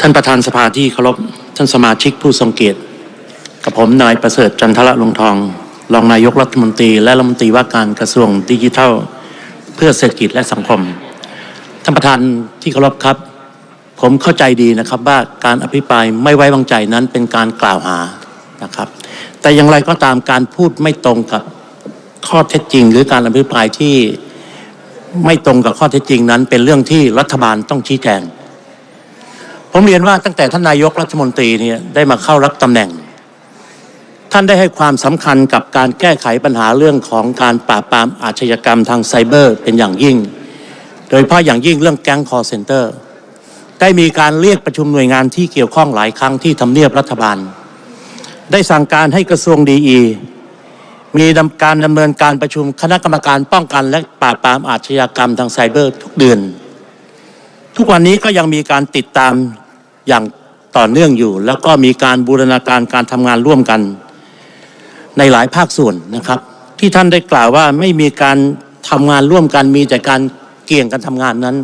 ท่านประธานสภาที่เคารพท่านสมาชิกผู้ทรงเกียรติกับผมนายประเสริฐจันทระลงทอง รองนายกรัฐมนตรี และรัฐมนตรีว่าการกระทรวงดิจิทัล เพื่อเศรษฐกิจและสังคม ท่านประธานที่เคารพครับ ผมเข้าใจดีนะครับว่าการอภิปรายไม่ไว้วางใจนั้นเป็นการกล่าวหานะครับ แต่อย่างไรก็ตามการพูดไม่ตรงกับข้อเท็จจริง หรือการอภิปรายที่ไม่ตรงกับข้อเท็จจริงนั้น เป็นเรื่องที่รัฐบาลต้องชี้แจง ผมเรียนว่าตั้งแต่ท่านนายกรัฐมนตรีเนี่ยได้มาเข้ารับตำแหน่ง ท่านได้ให้ความสำคัญกับการแก้ไขปัญหาเรื่องของการปราบปรามอาชญากรรมทางไซเบอร์เป็นอย่างยิ่ง โดยเฉพาะอย่างยิ่งเรื่องแก๊งคอร์เซนเตอร์ได้มีการเรียกประชุมหน่วยงานที่เกี่ยวข้องหลายครั้งที่ทำเนียบรัฐบาล ได้สั่งการให้กระทรวงดีอีมีการดำเนินการประชุมคณะกรรมการป้องกันและปราบปรามอาชญากรรมทางไซเบอร์ทุกเดือน ทุกวันนี้ก็ยังมีการติดตามอย่างต่อเนื่องอยู่ แล้วก็มีการบูรณาการการทำงานร่วมกัน ในหลายภาคส่วนนะครับ ที่ท่านได้กล่าวว่าไม่มีการทำงานร่วมกันมีแต่การเกี่ยงกันทำงานนั้น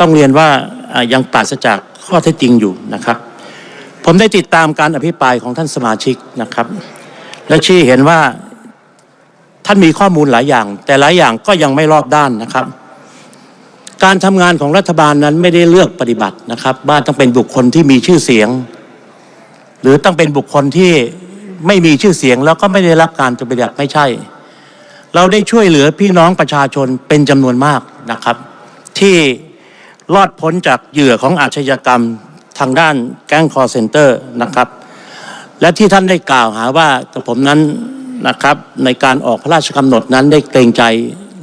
ต้องเรียนว่ายังปราศจากข้อเท็จจริงอยู่นะครับ ผมได้ติดตามการอภิปรายของท่านสมาชิกนะครับ และชี้เห็นว่าท่านมีข้อมูลหลายอย่าง แต่หลายอย่างก็ยังไม่รอบด้านนะครับ การทำงานของรัฐบาลนั้นไม่ได้เลือกปฏิบัตินะครับว่าต้องเป็นบุคคลที่มีชื่อเสียง หรือต้องเป็นบุคคลที่ไม่มีชื่อเสียงแล้วก็ไม่ได้รับการปฏิบัติไม่ใช่ เราได้ช่วยเหลือพี่น้องประชาชนเป็นจำนวนมากนะครับ ที่รอดพ้นจากเหยื่อของอาชญากรรมทางด้านแก๊งคอร์เซนเตอร์นะครับ และที่ท่านได้กล่าวหาว่ากับผมนั้นนะครับในการออกพระราชกำหนดนั้นได้เกรงใจ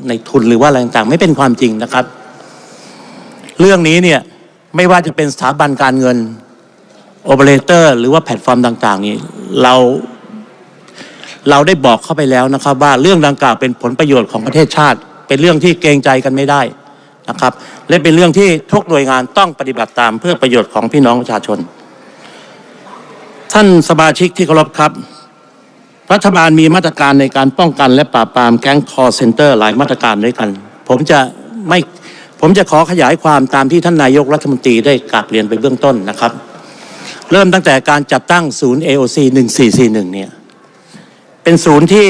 ในทุนหรือว่าอะไรต่างๆ ไม่เป็นความจริงนะครับ เรื่องนี้เนี่ยไม่ว่าจะเป็นสถาบันการเงินโอเปอเรเตอร์หรือว่าแพลตฟอร์มต่าง ๆ นี้เราเราได้บอกเข้าไปแล้วนะครับว่าเรื่องดังกล่าวเป็นผลประโยชน์ของประเทศชาติ เป็นเรื่องที่เกรงใจกันไม่ได้นะครับ และเป็นเรื่องที่ทุกหน่วยงานต้องปฏิบัติตามเพื่อประโยชน์ของพี่น้องประชาชน ท่านสมาชิกที่เคารพครับ รัฐบาลมีมาตรการในการป้องกันและปราบปรามแก๊งคอร์เซนเตอร์หลายมาตรการด้วยกัน ผมจะไม่ ผมจะขอขยายความตามที่ท่านนายกรัฐมนตรีได้กราบเรียนไปเบื้องต้นนะครับ เริ่มตั้งแต่การจัดตั้งศูนย์ AOC 1441เนี่ยเป็นศูนย์ที่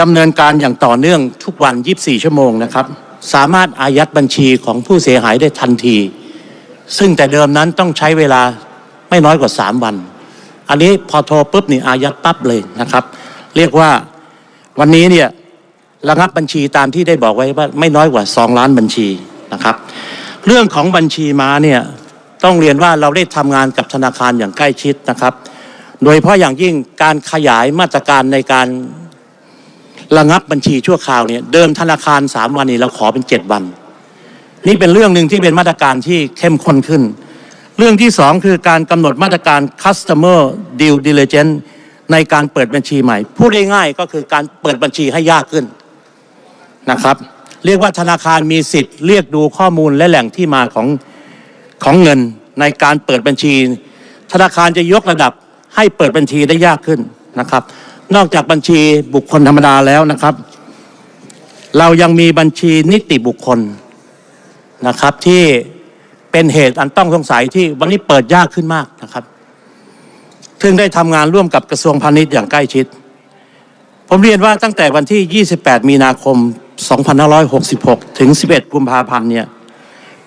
ดำเนินการอย่างต่อเนื่องทุกวัน 24 ชั่วโมงนะครับ สามารถอายัดบัญชีของผู้เสียหายได้ทันที ซึ่งแต่เดิมนั้นต้องใช้เวลาไม่น้อยกว่า 3 วัน อันนี้พอโทรปุ๊บนี่อายัดปั๊บเลยนะครับ เรียกว่าวันนี้เนี่ย ระงับบัญชีตามที่ได้บอกไว้ว่าไม่น้อยกว่า 2 ล้านบัญชีนะครับ เรื่องของบัญชีม้าเนี่ยต้องเรียนว่าเราได้ทำงานกับธนาคารอย่างใกล้ชิดนะครับ โดยเฉพาะอย่างยิ่งการขยายมาตรการในการระงับบัญชีชั่วคราวเนี่ยเดิมธนาคาร 3 วันนี้เราขอเป็น 7 วัน นี่เป็นเรื่องหนึ่งที่เป็นมาตรการที่เข้มข้นขึ้น เรื่องที่สองคือการกำหนดมาตรการ customer due diligence ในการเปิดบัญชีใหม่ พูดง่ายๆก็คือการเปิดบัญชีให้ยากขึ้น นะครับ เรียกว่าธนาคารมีสิทธิ์เรียกดูข้อมูลและแหล่งที่มาของของเงินในการเปิดบัญชี ธนาคารจะยกระดับให้เปิดบัญชีได้ยากขึ้นนะครับ นอกจากบัญชีบุคคลธรรมดาแล้วนะครับ เรายังมีบัญชีนิติบุคคลนะครับที่เป็นเหตุอันต้องสงสัยที่วันนี้เปิดยากขึ้นมากนะครับซึ่งได้ทำงานร่วมกับกระทรวงพาณิชย์อย่างใกล้ชิด ผมเรียนว่าตั้งแต่วันที่ 28 มีนาคม 2566 ถึง 11กุมภาพันธ์เนี่ย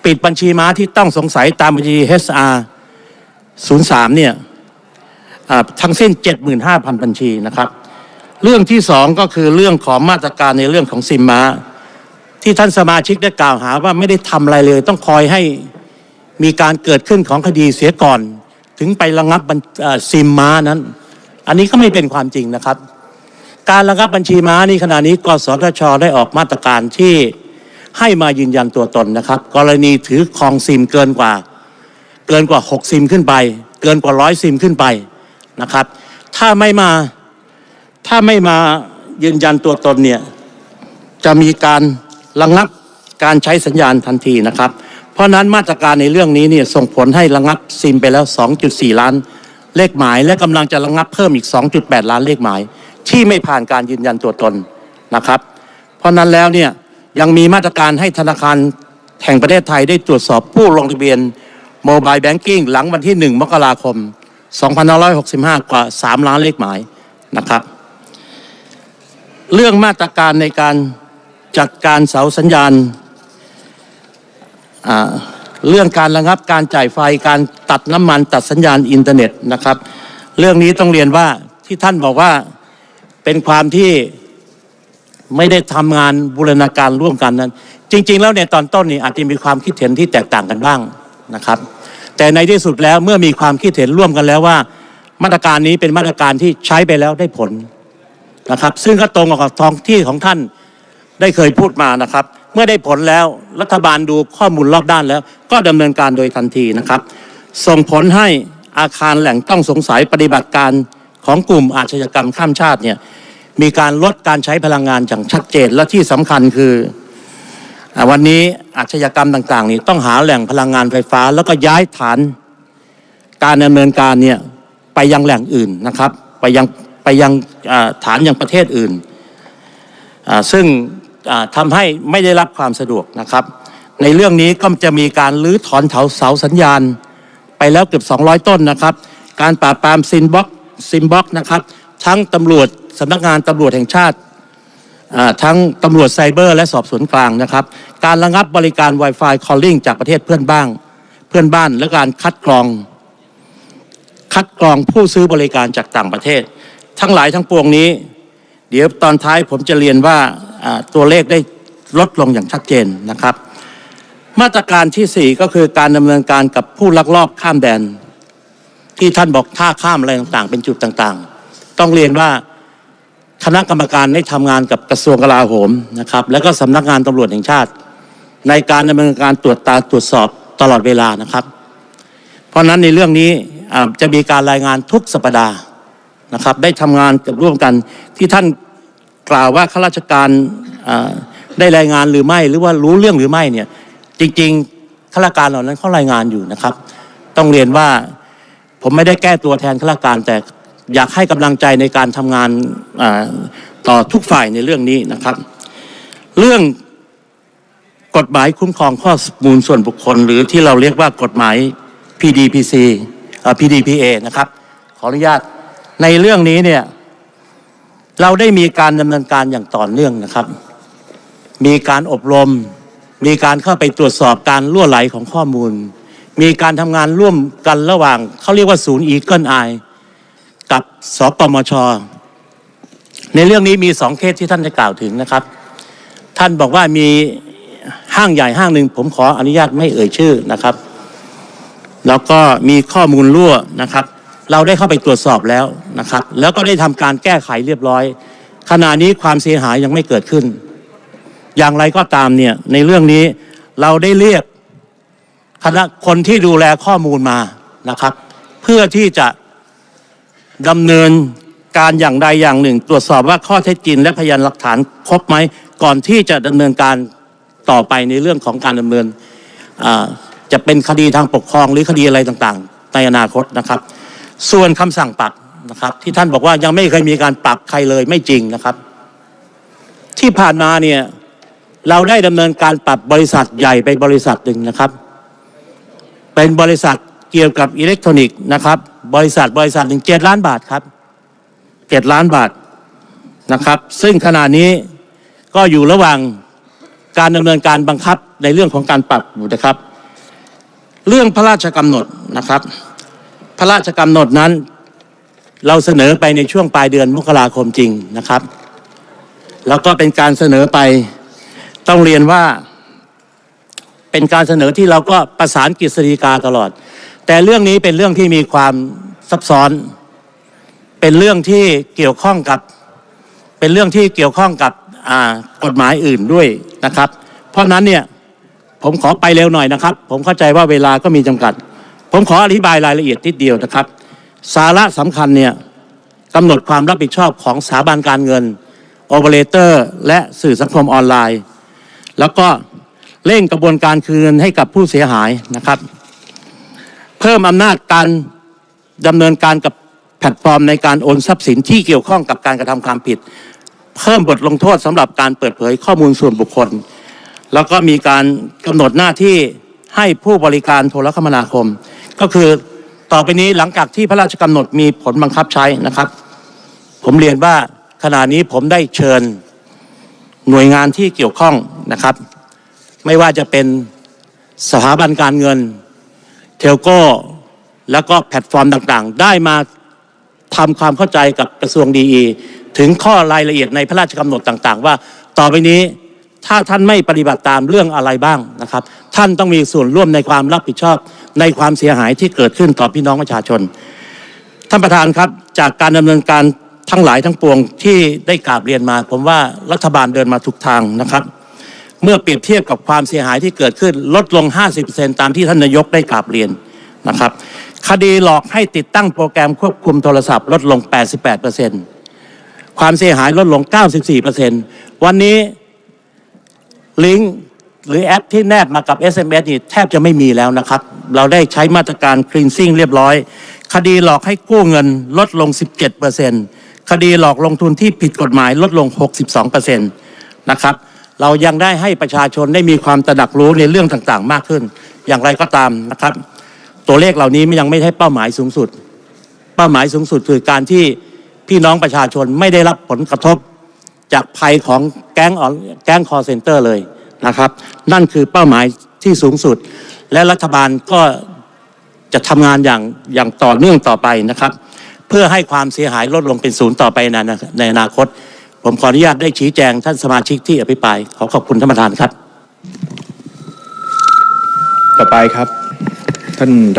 ปิดบัญชีม้าที่ต้องสงสัยตามบัญชี HR 03เนี่ยทั้งสิ้น 75,000 บัญชีนะครับ เรื่องที่สองก็คือเรื่องของมาตรการในเรื่องของซิมม้า ที่ท่านสมาชิกได้กล่าวหาว่าไม่ได้ทำอะไรเลย ต้องคอยให้มีการเกิดขึ้นของคดีเสียก่อน ถึงไประงับซิมม้านั้น อันนี้ก็ไม่เป็นความจริงนะครับ การระงับบัญชีม้านี่ขณะนี้กสทช ได้ออกมาตรการที่ให้มายืนยันตัวตนนะครับ กรณีถือครองซิมเกินกว่า เกินกว่า 6 ซิมขึ้นไป เกินกว่าร้อยซิมขึ้นไปนะครับ ถ้าไม่มาถ้าไม่มายืนยันตัวตนเนี่ยจะมีการระงับการใช้สัญญาณทันทีนะครับ เพราะนั้นมาตรการในเรื่องนี้เนี่ยส่งผลให้ระงับซิมไปแล้ว 2.4 ล้านเลขหมาย และกำลังจะระงับเพิ่มอีก 2.8 ล้านเลขหมาย ที่ไม่ผ่านการยืนยันตัวตนนะครับ เพราะนั้นแล้วเนี่ยยังมีมาตรการให้ธนาคารแห่งประเทศไทยได้ตรวจสอบผู้ลงทะเบียนโมบายแบงกิ้งหลังวันที่ 1 มกราคม 2565 กว่า 3 ล้านเลขหมายนะครับ เรื่องมาตรการในการจัดการเสาสัญญาณ เรื่องการระงับการจ่ายไฟการตัดน้ำมันตัดสัญญาณอินเทอร์เน็ตนะครับ เรื่องนี้ต้องเรียนว่าที่ท่านบอกว่า เป็นความที่ไม่ได้ทำงานบูรณาการร่วมกันนั้น จริง ๆ แล้วในตอนต้นนี่อาจจะมีความคิดเห็นที่แตกต่างกันบ้างนะครับ แต่ในที่สุดแล้วเมื่อมีความคิดเห็นร่วมกันแล้วว่า มาตรการนี้เป็นมาตรการที่ใช้ไปแล้วได้ผลนะครับ ซึ่งก็ตรงกับท้องที่ของท่านได้เคยพูดมานะครับ เมื่อได้ผลแล้วรัฐบาลดูข้อมูลรอบด้านแล้ว ก็ดำเนินการโดยทันทีนะครับ ส่งผลให้อาคารแหล่งต้องสงสัยปฏิบัติการ ของกลุ่มอาชญากรรมข้ามชาติเนี่ยมีการลดการใช้พลังงานอย่างชัดเจนและที่สำคัญคืออวันนี้อาชญากรรมต่าง ๆ นี่ต้องหาแหล่งพลังงานไฟฟ้า แล้วก็ย้ายฐานการดำเนินการเนี่ยไปยังแหล่งอื่นนะครับ ไปยังไปยังฐานยังประเทศอื่น ซึ่งอ่าทำให้ไม่ได้รับความสะดวกนะครับ ในเรื่องนี้ก็จะมีการรื้อถอนเถาเสาสัญญาณ ไปแล้วเกือบ 200 ต้นนะครับ การปราบปรามซินบ็อก ซินบ็อกนะครับ ทั้งตำรวจสำนักงานตำรวจแห่งชาติทั้งตำรวจไซเบอร์และสอบสวนกลางนะครับ การระงับบริการ Wi-Fi Calling จากประเทศเพื่อนบ้างเพื่อนบ้าน และการคัดกรอง คัดกรองผู้ซื้อบริการจากต่างประเทศ ทั้งหลายทั้งปวงนี้ เดี๋ยวตอนท้ายผมจะเรียนว่าอ่าตัวเลขได้ลดลงอย่างชัดเจนนะครับ มาตรการที่ 4 ก็คือการดำเนินการกับผู้ลักลอบข้ามแดน ที่ท่านบอกท่าข้ามอะไรต่างๆ เป็นจุดต่างๆ ต้องเรียนว่าคณะกรรมการได้ทำงานกับกระทรวงกลาโหมนะครับ แล้วก็สำนักงานตำรวจแห่งชาติ ในการดำเนินการตรวจตาตรวจสอบตลอดเวลานะครับ เพราะฉะนั้นในเรื่องนี้จะมีการรายงานทุกสัปดาห์นะครับ ได้ทำงานกับร่วมกันที่ท่านกล่าวว่าข้าราชการได้รายงานหรือไม่หรือว่ารู้เรื่องหรือไม่เนี่ยจริงๆข้าราชการเหล่านั้นเขารายงานอยู่นะครับ ต้องเรียนว่า ผมไม่ได้แก้ตัวแทนข้าราชการ แต่อยากให้กำลังใจในการทำงานต่อทุกฝ่ายในเรื่องนี้นะครับ เรื่องกฎหมายคุ้มครองข้อมูลส่วนบุคคล หรือที่เราเรียกว่ากฎหมาย PDPC PDPA นะครับ ขออนุญาตในเรื่องนี้เนี่ยเราได้มีการดำเนินการอย่างต่อเนื่องนะครับ มีการอบรม มีการเข้าไปตรวจสอบการล่วไหลของข้อมูล มีการทำงานร่วมกันระหว่าง เขาเรียกว่าศูนย์อีเกิลไอกับสปมช ในเรื่องนี้มีสองเคสที่ท่านได้กล่าวถึงนะครับ ท่านบอกว่ามีห้างใหญ่ห้างหนึ่งผมขออนุญาตไม่เอ่ยชื่อนะครับ แล้วก็มีข้อมูลรั่วนะครับ เราได้เข้าไปตรวจสอบแล้วนะครับ แล้วก็ได้ทำการแก้ไขเรียบร้อย ขณะนี้ความเสียหายยังไม่เกิดขึ้น อย่างไรก็ตามเนี่ยในเรื่องนี้เราได้เรียก คณะคนที่ดูแลข้อมูลมานะครับ เพื่อที่จะดำเนินการอย่างใดอย่างหนึ่ง ตรวจสอบว่าข้อเท็จจริงและพยานหลักฐานครบไหมก่อนที่จะดำเนินการต่อไปในเรื่องของการดำเนินจะเป็นคดีทางปกครองหรือคดีอะไรต่างๆ ในอนาคตนะครับ ส่วนคำสั่งปรับนะครับ ที่ท่านบอกว่ายังไม่เคยมีการปรับใครเลยไม่จริงนะครับ ที่ผ่านมาเนี่ยเราได้ดำเนินการปรับบริษัทใหญ่ไปบริษัทหนึ่งนะครับ เป็นบริษัทเกี่ยวกับอิเล็กทรอนิกส์นะครับ บริษัทบริษัทหนึ่งเจ็ดล้านบาทครับเจ็ดล้านบาทนะครับ ซึ่งขณะนี้ก็อยู่ระหว่างการดำเนินการบังคับในเรื่องของการปรับอยู่นะครับ เรื่องพระราชกำหนดนะครับ พระราชกำหนดนั้น เราเสนอไปในช่วงปลายเดือนมกราคมจริงนะครับ แล้วก็เป็นการเสนอไปต้องเรียนว่า เป็นการเสนอที่เราก็ประสานกฤษฎีกาตลอด แต่เรื่องนี้เป็นเรื่องที่มีความซับซ้อน เป็นเรื่องที่เกี่ยวข้องกับ เป็นเรื่องที่เกี่ยวข้องกับกฎหมายอื่นด้วยนะครับ เพราะฉะนั้นเนี่ยผมขอไปเร็วหน่อยนะครับ ผมเข้าใจว่าเวลาก็มีจำกัด ผมขออธิบายรายละเอียดนิดเดียวนะครับ สาระสำคัญเนี่ยกำหนดความรับผิดชอบของสถาบันการเงินโอเปอเรเตอร์และสื่อสังคมออนไลน์ แล้วก็ เร่งกระบวนการคืนเงินให้กับผู้เสียหายนะครับ เพิ่มอำนาจการดำเนินการกับแพลตฟอร์มในการโอนทรัพย์สินที่เกี่ยวข้องกับการกระทำความผิด เพิ่มบทลงโทษสำหรับการเปิดเผยข้อมูลส่วนบุคคล แล้วก็มีการกำหนดหน้าที่ให้ผู้บริการโทรคมนาคม ก็คือต่อไปนี้หลังจากที่พระราชกำหนดมีผลบังคับใช้นะครับ ผมเรียนว่าขณะนี้ผมได้เชิญหน่วยงานที่เกี่ยวข้องนะครับ ไม่ว่าจะเป็นสถาบันการเงิน เทลโก้ แล้วก็แพลตฟอร์มต่างๆ ได้มาทำความเข้าใจกับกระทรวงดีถึงข้อรายละเอียดในพระราชกำหนดต่างๆ ว่าต่อไปนี้ถ้าท่านไม่ปฏิบัติตามเรื่องอะไรบ้างนะครับ ท่านต้องมีส่วนร่วมในความรับผิดชอบในความเสียหายที่เกิดขึ้นต่อพี่น้องประชาชน ท่านประธานครับจากการดำเนินการทั้งหลายทั้งปวงที่ได้กราบเรียนมา ผมว่ารัฐบาลเดินมาถูกทางนะครับ เมื่อเปรียบเทียบกับความเสียหายที่เกิดขึ้นลดลง 50%ตามที่ท่านนายกได้กราบเรียนนะครับคดีหลอกให้ติดตั้งโปรแกรมควบคุมโทรศัพท์ลดลง 88%ความเสียหายลดลง 94%วันนี้ลิงก์หรือแอปที่แนบมากับ SMS นี่แทบจะไม่มีแล้วนะครับ เราได้ใช้มาตรการ cleansing เรียบร้อย คดีหลอกให้กู้เงินลดลง 17%คดีหลอกลงทุนที่ผิดกฎหมายลดลง 62%นะครับ เรายังได้ให้ประชาชนได้มีความตระหนักรู้ในเรื่องต่างๆ มากขึ้น อย่างไรก็ตามนะครับ ตัวเลขเหล่านี้ยังไม่ใช่เป้าหมายสูงสุด เป้าหมายสูงสุดคือการที่พี่น้องประชาชนไม่ได้รับผลกระทบจากภัยของแก๊งแก๊งคอร์เซนเตอร์เลยนะครับ นั่นคือเป้าหมายที่สูงสุด และรัฐบาลก็จะทำงานอย่างอย่างต่อเนื่องต่อไปนะครับ เพื่อให้ความเสียหายลดลงเป็นศูนย์ต่อไปในในอนาคต ผมขออนุญาตได้ชี้แจงท่านสมาชิกที่อภิปรายขอขอบคุณท่านประธานครับ ต่อไปครับท่าน